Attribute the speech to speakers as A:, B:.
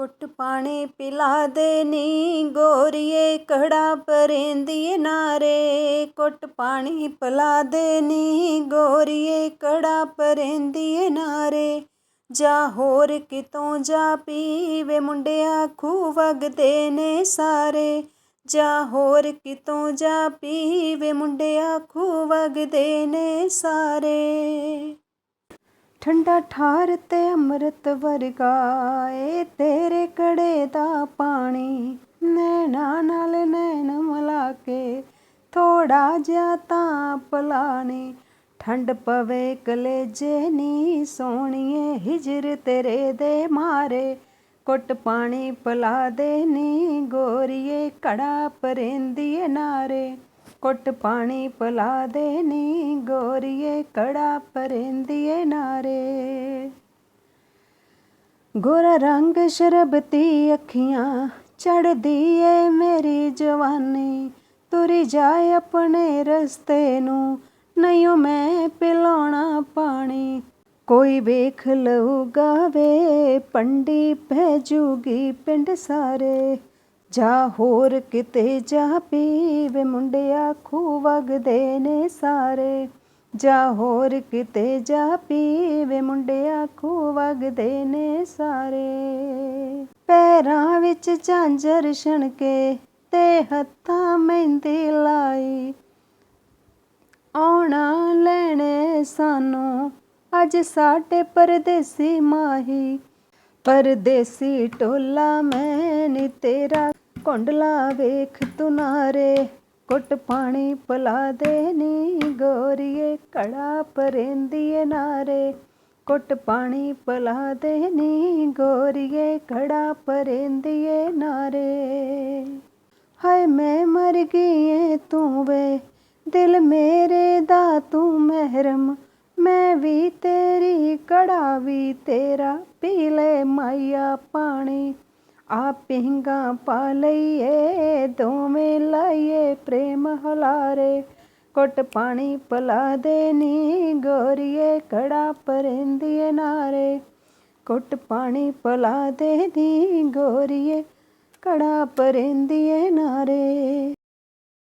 A: ਕੁੱਟ ਪਾਣੀ ਪਿਲਾ ਦੇ ਨੀ, ਗੋਰੀਏ ਕੜਾ ਪਰੇਂਦੀਏ ਨਾਰੇ। ਕੁੱਟ ਪਾਣੀ ਪਿਲਾ ਦੇ ਨੀ, ਗੋਰੀਏ ਕੜਾ ਪਰੇਂਦੀਏ ਨਾਰੇ। ਜਾ ਹੋਰ ਕਿਤੋਂ ਜਾ ਪੀਵੇ ਮੁੰਡਿਆ ਖੂ ਵਗਦੇ ਨੇ ਸਾਰੇ। ਜਾ ਹੋਰ ਕਿਤੋਂ ਜਾ ਪੀਵੇ ਮੁੰਡਿਆ ਖੂ ਵਗਦੇ ਨੇ ਸਾਰੇ। ਠੰਡਾ ਠਾਰ ਤੇ ਅੰਮ੍ਰਿਤ ਵਰਗਾ ਏ, ਤੇਰੇ ਕੜੇ ਦਾ ਪਾਣੀ। ਨੈਣਾ ਨਾਲ ਨੈਣ ਮਿਲਾ ਕੇ ਥੋੜਾ ਜਿਹਾ ਤਾਂ ਪਲਾਣੀ। ਠੰਡ ਪਵੇ ਕਲੇਜੇ ਨੀ ਸੋਹਣੀਏ ਹਿਜਰ ਤੇਰੇ ਦੇ ਮਾਰੇ। ਕੁੱਟ ਪਾਣੀ ਪਿਲਾ ਦੇ ਨੀ ਗੋਰੀਏ ਕੜਾ ਪਰੇਂਦੀਏ ਨਾਰੇ। ਕੁੱਟ ਪਾਣੀ ਪਿਲਾ ਦੇ ਨੀ, ਗੋਰੀਏ ਕੜਾ ਪਰੇਂਦੀਏ ਨਾਰੇ। ਗੋਰਾ ਰੰਗ ਸ਼ਰਬਤੀ ਅੱਖੀਆਂ, ਚੜਦੀ ਏ ਮੇਰੀ ਜਵਾਨੀ। ਤੁਰੀ ਜਾਏ ਆਪਣੇ ਰਸਤੇ ਨੂੰ ਨਹੀਂਓ ਮੈਂ ਪਿਲਾਉਣਾ ਪਾਣੀ। ਕੋਈ ਵੇਖ ਲਊਗਾ ਵੇ, ਪੰਡੀ ਭੈ ਜੂਗੀ ਪਿੰਡ ਸਾਰੇ। ਜਾ ਹੋਰ ਕਿਤੇ ਜਾ ਪੀਵੇ ਮੁੰਡਿਆ ਖੂ ਵਗਦੇ ਨੇ ਸਾਰੇ। ਜਾ ਹੋਰ ਕਿਤੇ ਜਾ ਪੀਵੇ ਮੁੰਡਿਆ ਖੂ ਵਗਦੇ ਨੇ ਸਾਰੇ। ਪੈਰਾਂ ਵਿੱਚ ਝਾਂਜਰ ਛਣਕੇ ਤੇ ਹੱਥਾਂ ਮਹਿੰਦੀ ਲਾਈ। ਆਉਣਾ ਲੈਣੇ ਸਾਨੂੰ ਅੱਜ ਸਾਡੇ ਪਰਦੇਸੀ ਮਾਹੀ। ਪਰਦੇਸੀ ਟੋਲਾ ਮੈਂ ਨੀ ਤੇਰਾ ਕੁੰਡਲਾ ਵੇਖ ਤੁਨਾਰੇ, ਕੁੱਟ ਪਾਣੀ ਪਿਲਾ ਦੇ ਨੀ ਗੋਰੀਏ, ਕੜਾ ਪਰੇਂਦੀਏ ਨਾਰੇ। ਕੁੱਟ ਪਾਣੀ ਪਿਲਾ ਦੇ ਨੀ ਗੋਰੀਏ, ਕੜਾ ਪਰੇਂਦੀਏ ਨਾਰੇ। ਹਾਏ ਮੈਂ ਮਰ ਗਈ ਏ ਤੂੰ ਵੇ, ਦਿਲ ਮੇਰੇ ਦਾ ਤੂੰ ਮਹਿਰਮ। ਮੈਂ ਵੀ ਤੇਰੀ ਕੜਾ ਵੀ ਤੇਰਾ, ਪੀ ਲੈ ਮਾਇਆ ਪਾਣੀ। ਆ ਪਿੰਗਾ ਪਾ ਲਈਏ, ਦੋਵੇਂ ਲਾਈਏ ਪ੍ਰੇਮ ਹਲਾਰੇ। ਕੁੱਟ ਪਾਣੀ ਪਿਲਾ ਦੇ ਨੀ, ਗੋਰੀਏ ਕੜਾ ਪਰੇਂਦੀਏ ਨਾਰੇ। ਕੁੱਟ ਪਾਣੀ ਪਿਲਾ ਦੇ ਨੀ, ਗੋਰੀਏ ਕੜਾ ਪਰੇਂਦੀਏ ਨਾਰੇ।